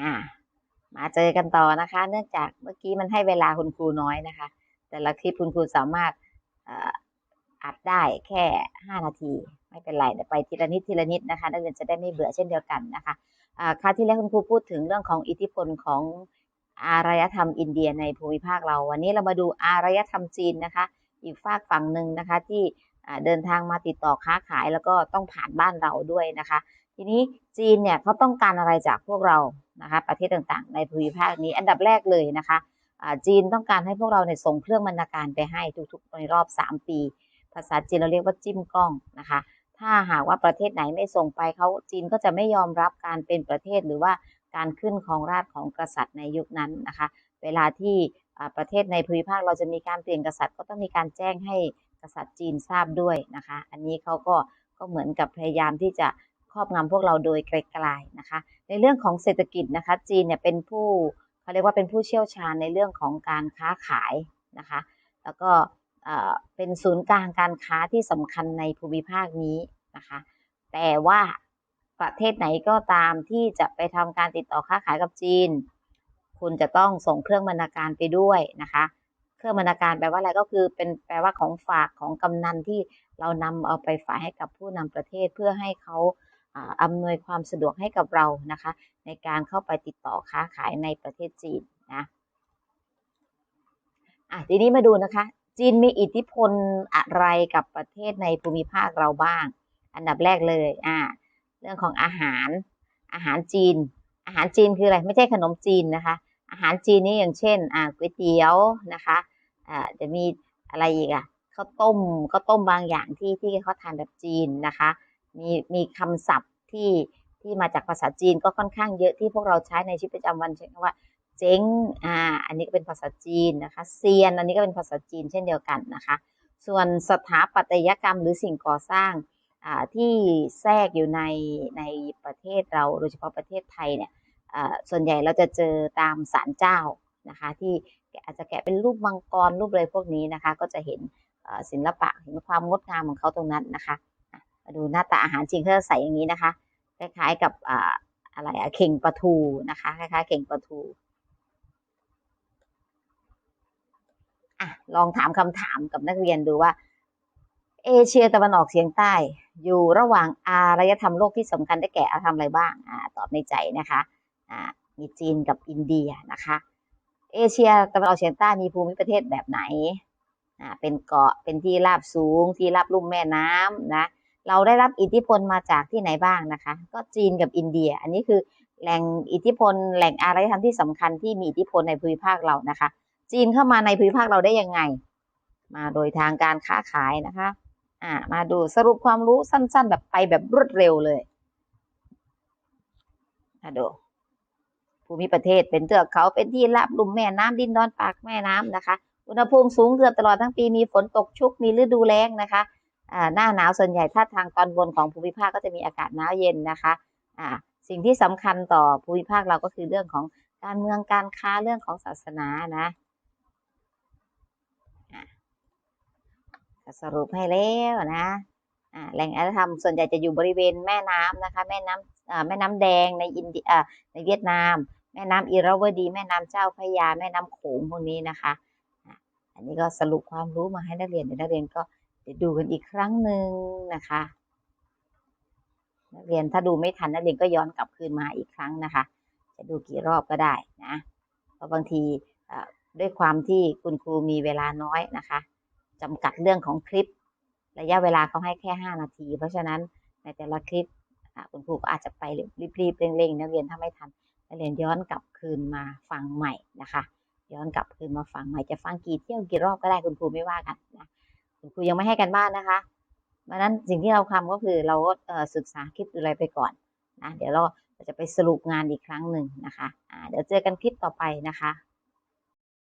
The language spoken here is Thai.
อ่า มาเจอกันต่อนะคะ เนื่องจากเมื่อกี้มันให้เวลาคุณครูน้อยนะคะ แต่ละคลิปคุณครูสามารถอ่ออัดได้แค่ห้านาที ไม่เป็นไรไปทีละนิดทีละนิดนะคะนักเรียนจะได้ไม่เบื่อเช่นเดียวกันนะคะคราวที่แล้วคุณครูพูดถึงเรื่องของอิทธิพลของอารยธรรมอินเดียในภูมิภาคเรา วันนี้เรามาดูอารยธรรมจีนนะคะ อีกฝากฝั่งหนึ่งนะคะที่เดินทางมาติดต่อค้าขายแล้วก็ต้องผ่านบ้านเราด้วยนะคะ ทีนี้จีนเนี่ยเขาต้องการอะไรจากพวกเรา นะคะประเทศต่างๆ ในภูมิภาคนี้อันดับแรกเลยนะคะจีนต้องการให้พวกเราเนี่ยส่งเครื่องบรรณาการไปให้ทุกๆ ในรอบ 3 ปี ภาษาจีนเราเรียกว่าจิ้มกล้องนะคะ ถ้าหากว่าประเทศไหนไม่ส่งไปเขาจีนก็จะไม่ยอมรับการเป็นประเทศหรือว่าการขึ้นของราชของกษัตริย์ในยุคนั้นนะคะ เวลาที่ประเทศในภูมิภาคเราจะมีการเปลี่ยนกษัตริย์ก็ต้องมีการแจ้งให้กษัตริย์จีนทราบด้วยนะคะ อันนี้เขาก็ก็เหมือนกับพยายามที่จะ ครอบงำพวกเราโดยไกลๆนะคะ ในเรื่องของเศรษฐกิจนะคะ จีนเนี่ยเป็นผู้เขาเรียกว่าเป็นผู้เชี่ยวชาญในเรื่องของการค้าขายนะคะ แล้วก็เอ่อเป็นศูนย์กลางการค้าที่สำคัญในภูมิภาคนี้นะคะ แต่ว่าประเทศไหนก็ตามที่จะไปทำการติดต่อค้าขายกับจีน คุณจะต้องส่งเครื่องบรรณาการไปด้วยนะคะ เครื่องบรรณาการแปลว่าอะไรก็คือเป็นแปลว่าของฝากของกำนันที่เรานำเอาไปฝากให้กับผู้นำประเทศเพื่อให้เขา อำนวยความสะดวกให้กับเรานะคะ ในการเข้าไปติดต่อค้าขายในประเทศจีนนะอะทีนี้มาดูนะคะ จีนมีอิทธิพลอะไรกับประเทศในภูมิภาคเราบ้าง อันดับแรกเลยอ่าเรื่องของอาหารอาหารจีน อาหารจีนคืออะไรไม่ใช่ขนมจีนนะคะ อาหารจีนนี่อย่างเช่นอ่าก๋วยเตี๋ยวนะคะอ่าจะมีอะไรอีกอะข้าวต้มข้าวต้มบางอย่างที่ที่เขาทานแบบจีนนะคะ มีมีคำศัพท์ที่ที่มาจากภาษาจีนก็ค่อนข้างเยอะที่พวกเราใช้ในชีวิตประจำวันเช่นว่าเจ๊งอ่าอันนี้ก็เป็นภาษาจีนนะคะเซียนอันนี้ก็เป็นภาษาจีนเช่นเดียวกันนะคะ ส่วนสถาปัตยกรรมหรือสิ่งก่อสร้างอ่าที่แทรกอยู่ในในประเทศเราโดยเฉพาะประเทศไทยเนี่ยอ่าส่วนใหญ่เราจะเจอตามศาลเจ้านะคะ ที่อาจจะแกะเป็นรูปมังกรรูปอะไรพวกนี้นะคะ ก็จะเห็นอ่าศิลปะเห็นความงดงามของเขาตรงนั้นนะคะ ดูหน้าตาอาหารจีนเขาจะใส่อย่างนี้นะคะ คล้ายๆกับอ่าอะไรอะเข่งปลาทูนะคะ คล้ายๆเข่งปลาทูอะลองถามคำถามกับนักเรียนดูว่า เอเชียตะวันออกเฉียงใต้ อยู่ระหว่างอารยธรรมโลกที่สำคัญได้แก่อารยธรรมอะไรบ้างอ่าตอบในใจนะคะอ่ามีจีนกับอินเดียนะคะ เอเชียตะวันออกเฉียงใต้มีภูมิประเทศแบบไหนอ่าเป็นเกาะเป็นที่ราบสูงที่ราบลุ่มแม่น้ำนะ เราได้รับอิทธิพลมาจากที่ไหนบ้างนะคะ ก็จีนกับอินเดีย อันนี้คือแหล่งอิทธิพลแหล่งอารยธรรมที่สำคัญที่มีอิทธิพลในภูมิภาคเรานะคะ จีนเข้ามาในภูมิภาคเราได้ยังไง มาโดยทางการค้าขายนะคะอ่ามาดูสรุปความรู้สั้น ๆ แบบไปแบบรวดเร็วเลยมาดูภูมิประเทศเป็นเทือกเขาเป็นที่ราบลุ่มแม่น้ำดินดอนปากแม่น้ำนะคะ อุณหภูมิสูงเกือบตลอดทั้งปีมีฝนตกชุกมีฤดูแล้งนะคะ หน้าหนาวส่วนใหญ่ถ้าทางตอนบนของภูมิภาคก็จะมีอากาศหนาวเย็นนะคะอ่าสิ่งที่สำคัญต่อภูมิภาคเราก็คือเรื่องของการเมืองการค้าเรื่องของศาสนานะอะสรุปให้แล้วนะอ่าแหล่งอารยธรรมส่วนใหญ่จะอยู่บริเวณแม่น้ำนะคะ แม่น้ำแม่น้ำแดงในอินเดียในเวียดนาม แม่น้ำอิระวดี แม่น้ำเจ้าพระยา แม่น้ำโขงพวกนี้นะคะอ,ะอันนี้ก็สรุปความรู้มาให้นักเรียนเดี๋ยนักเรียนก็ ดี๋ยวดูกันอีกครั้งหนึ่งนะคะนักเรียนถ้าดูไม่ทันนักเรียนก็ย้อนกลับคืนมาอีกครั้งนะคะ จะดูกี่รอบก็ได้นะเพราะบางทีด้วยความที่คุณครูมีเวลาน้อยนะคะจำกัดเรื่องของคลิป ระยะเวลาเขาให้แค่ 5 นาที เพราะฉะนั้นในแต่ละคลิปคุณครูก็อาจจะไปรีบๆเร่งๆนักเรียนถ้าไม่ทันนักเรียนย้อนกลับคืนมาฟังใหม่นะคะ ย้อนกลับคืนมาฟังใหม่จะฟังกี่เที่ยวกี่รอบก็ได้คุณครูไม่ว่ากันนะ คุณครูยังไม่ให้กันบ้านนะคะดังนั้นสิ่งที่เราทำก็คือเราก็ศึกษาคลิปอะไรไปก่อนนะเดี๋ยวเราจะไปสรุปงานอีกครั้งหนึ่งนะคะะเดี๋ยวเจอกันคลิปต่อไปนะคะ